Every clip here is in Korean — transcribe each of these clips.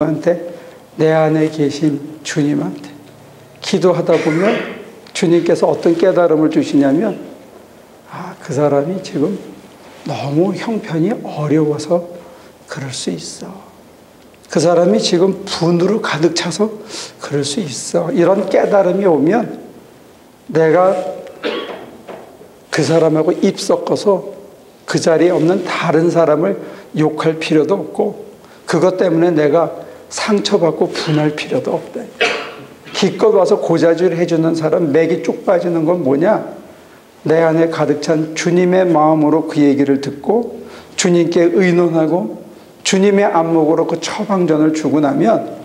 한테 내 안에 계신 주님한테 기도하다 보면 주님께서 어떤 깨달음을 주시냐면 아, 그 사람이 지금 너무 형편이 어려워서 그럴 수 있어. 그 사람이 지금 분으로 가득 차서 그럴 수 있어. 이런 깨달음이 오면 내가 그 사람하고 입 섞어서 그 자리에 없는 다른 사람을 욕할 필요도 없고 그것 때문에 내가 상처받고 분할 필요도 없다. 기껏 와서 고자질 해주는 사람 맥이 쭉 빠지는 건 뭐냐? 내 안에 가득 찬 주님의 마음으로 그 얘기를 듣고 주님께 의논하고 주님의 안목으로 그 처방전을 주고 나면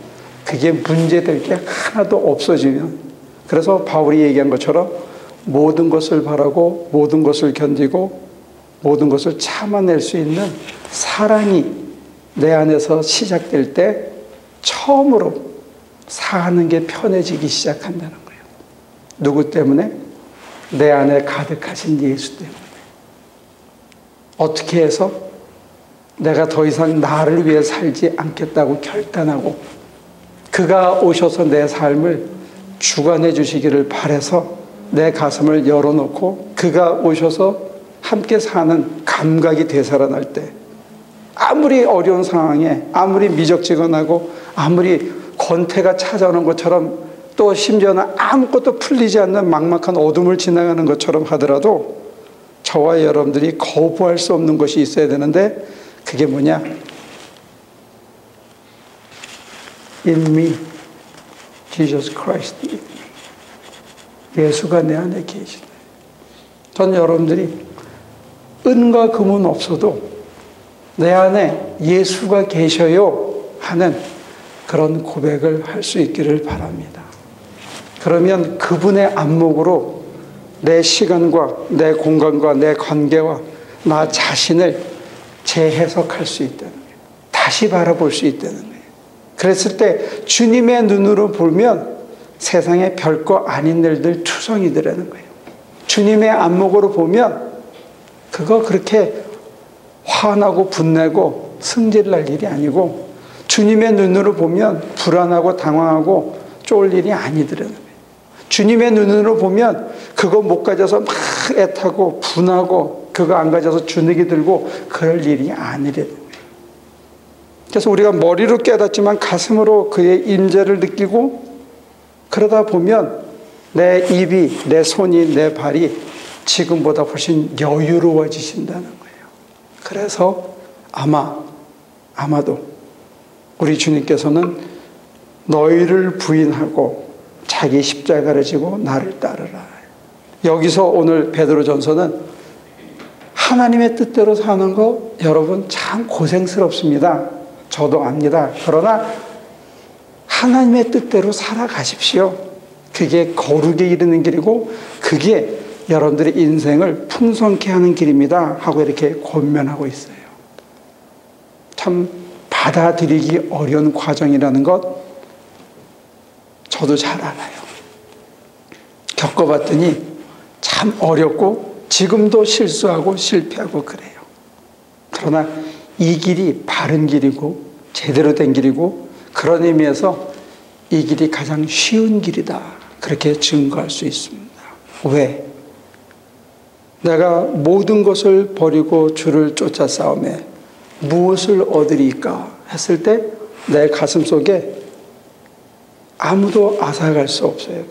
그게 문제될 게 하나도 없어지면 그래서 바울이 얘기한 것처럼 모든 것을 바라고 모든 것을 견디고 모든 것을 참아낼 수 있는 사랑이 내 안에서 시작될 때 처음으로 사는 게 편해지기 시작한다는 거예요. 누구 때문에? 내 안에 가득하신 예수 때문에. 어떻게 해서 내가 더 이상 나를 위해 살지 않겠다고 결단하고 그가 오셔서 내 삶을 주관해 주시기를 바래서 내 가슴을 열어놓고 그가 오셔서 함께 사는 감각이 되살아날 때 아무리 어려운 상황에 아무리 미적지근하고 아무리 권태가 찾아오는 것처럼 또 심지어는 아무것도 풀리지 않는 막막한 어둠을 지나가는 것처럼 하더라도 저와 여러분들이 거부할 수 없는 것이 있어야 되는데 그게 뭐냐? In me, Jesus Christ. 예수가 내 안에 계시네. 전 여러분들이 은과 금은 없어도 내 안에 예수가 계셔요 하는 그런 고백을 할 수 있기를 바랍니다. 그러면 그분의 안목으로 내 시간과 내 공간과 내 관계와 나 자신을 재해석할 수 있다는 거예요. 다시 바라볼 수 있다는 거예요. 그랬을 때 주님의 눈으로 보면 세상에 별거 아닌 일들 투성이더라는 거예요. 주님의 안목으로 보면 그거 그렇게 화나고 분내고 승질날 일이 아니고 주님의 눈으로 보면 불안하고 당황하고 쫄 일이 아니더라는 거예요. 주님의 눈으로 보면 그거 못 가져서 막 애타고 분하고 그거 안 가져서 주눅이 들고 그럴 일이 아니래는 거예요. 그래서 우리가 머리로 깨닫지만 가슴으로 그의 임재를 느끼고 그러다 보면 내 입이, 내 손이, 내 발이 지금보다 훨씬 여유로워지신다는 거예요. 그래서 아마, 아마도 우리 주님께서는 너희를 부인하고 자기 십자가를 지고 나를 따르라. 여기서 오늘 베드로전서는 하나님의 뜻대로 사는 거 여러분 참 고생스럽습니다. 저도 압니다. 그러나 하나님의 뜻대로 살아가십시오. 그게 거룩에 이르는 길이고 그게 여러분들의 인생을 풍성케 하는 길입니다. 하고 이렇게 권면하고 있어요. 참 받아들이기 어려운 과정이라는 것 저도 잘 알아요. 겪어봤더니 참 어렵고 지금도 실수하고 실패하고 그래요. 그러나 이 길이 바른 길이고 제대로 된 길이고 그런 의미에서 이 길이 가장 쉬운 길이다. 그렇게 증거할 수 있습니다. 왜? 내가 모든 것을 버리고 주를 쫓아 싸움에 무엇을 얻으리까 했을 때 내 가슴 속에 아무도 앗아갈 수 없어요.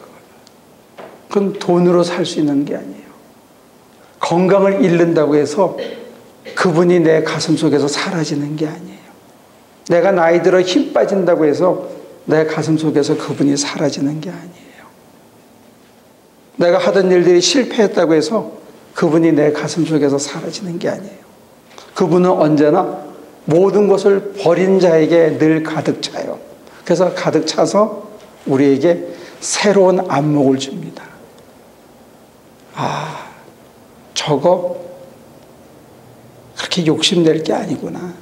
그건 돈으로 살 수 있는 게 아니에요. 건강을 잃는다고 해서 그분이 내 가슴 속에서 사라지는 게 아니에요. 내가 나이 들어 힘 빠진다고 해서 내 가슴 속에서 그분이 사라지는 게 아니에요. 내가 하던 일들이 실패했다고 해서 그분이 내 가슴 속에서 사라지는 게 아니에요. 그분은 언제나 모든 것을 버린 자에게 늘 가득 차요. 그래서 가득 차서 우리에게 새로운 안목을 줍니다. 아, 저거 그렇게 욕심낼 게 아니구나.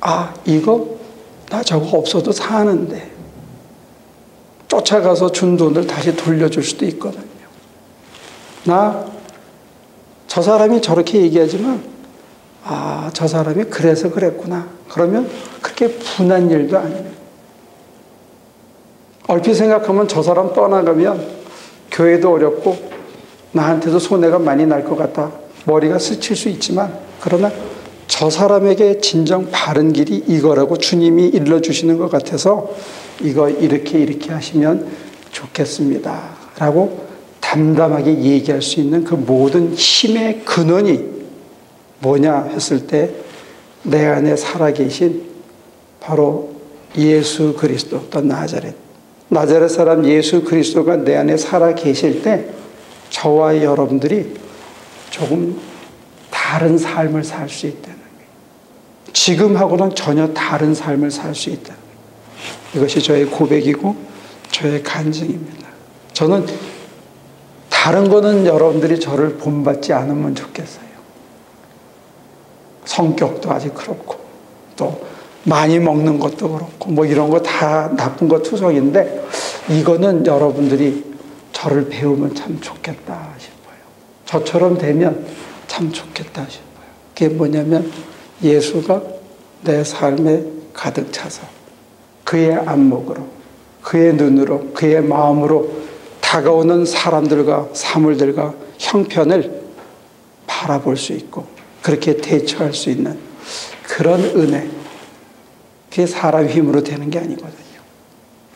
아, 이거 나 저거 없어도 사는데. 쫓아가서 준 돈을 다시 돌려줄 수도 있거든요. 나 저 사람이 저렇게 얘기하지만 아, 저 사람이 그래서 그랬구나. 그러면 그렇게 분한 일도 아니에요. 얼핏 생각하면 저 사람 떠나가면 교회도 어렵고 나한테도 손해가 많이 날 것 같다. 머리가 스칠 수 있지만 그러나 저 사람에게 진정 바른 길이 이거라고 주님이 일러주시는 것 같아서 이거 이렇게 이렇게 하시면 좋겠습니다. 라고 담담하게 얘기할 수 있는 그 모든 힘의 근원이 뭐냐 했을 때 내 안에 살아계신 바로 예수 그리스도 또 나자렛. 나자렛 사람 예수 그리스도가 내 안에 살아 계실 때 저와 여러분들이 조금 다른 삶을 살 수 있다는. 지금하고는 전혀 다른 삶을 살 수 있다. 이것이 저의 고백이고 저의 간증입니다. 저는 다른 거는 여러분들이 저를 본받지 않으면 좋겠어요. 성격도 아직 그렇고 또 많이 먹는 것도 그렇고 뭐 이런 거 다 나쁜 거 투성인데 이거는 여러분들이 저를 배우면 참 좋겠다 싶어요. 저처럼 되면 참 좋겠다 싶어요. 그게 뭐냐면 예수가 내 삶에 가득 차서 그의 안목으로 그의 눈으로 그의 마음으로 다가오는 사람들과 사물들과 형편을 바라볼 수 있고 그렇게 대처할 수 있는 그런 은혜. 그게 사람 힘으로 되는 게 아니거든요.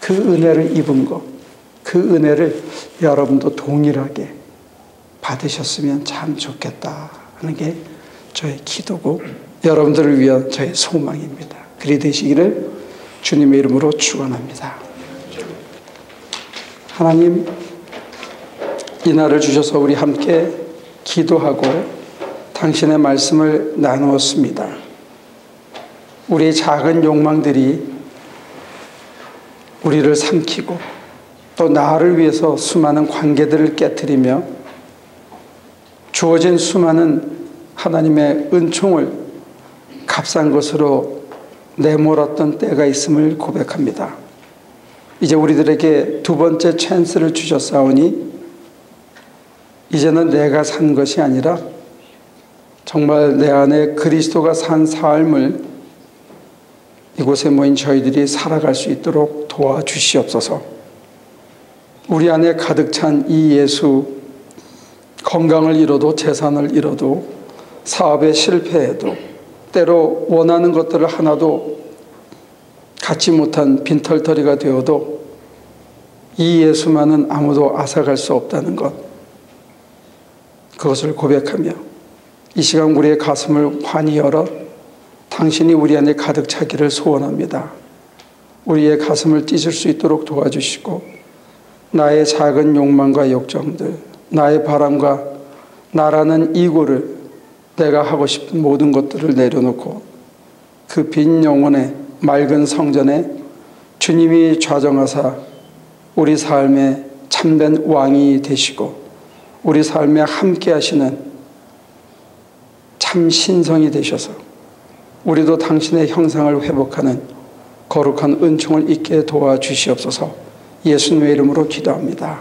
그 은혜를 입은 거, 그 은혜를 여러분도 동일하게 받으셨으면 참 좋겠다 하는 게 저의 기도고 여러분들을 위한 저의 소망입니다. 그리 되시기를 주님의 이름으로 축원합니다. 하나님 이 날을 주셔서 우리 함께 기도하고 당신의 말씀을 나누었습니다. 우리의 작은 욕망들이 우리를 삼키고 또 나를 위해서 수많은 관계들을 깨뜨리며 주어진 수많은 하나님의 은총을 값싼 것으로 내몰았던 때가 있음을 고백합니다. 이제 우리들에게 두 번째 찬스를 주셨사오니 이제는 내가 산 것이 아니라 정말 내 안에 그리스도가 산 삶을 이곳에 모인 저희들이 살아갈 수 있도록 도와주시옵소서. 우리 안에 가득 찬 이 예수, 건강을 잃어도 재산을 잃어도 사업에 실패해도 때로 원하는 것들을 하나도 갖지 못한 빈털터리가 되어도 이 예수만은 아무도 앗아갈 수 없다는 것. 그것을 고백하며 이 시간 우리의 가슴을 환히 열어 당신이 우리 안에 가득 차기를 소원합니다. 우리의 가슴을 찢을 수 있도록 도와주시고 나의 작은 욕망과 욕정들, 나의 바람과 나라는 이고를 내가 하고 싶은 모든 것들을 내려놓고 그 빈 영혼의 맑은 성전에 주님이 좌정하사 우리 삶의 참된 왕이 되시고 우리 삶에 함께 하시는 참 신성이 되셔서 우리도 당신의 형상을 회복하는 거룩한 은총을 잊게 도와주시옵소서 예수님의 이름으로 기도합니다.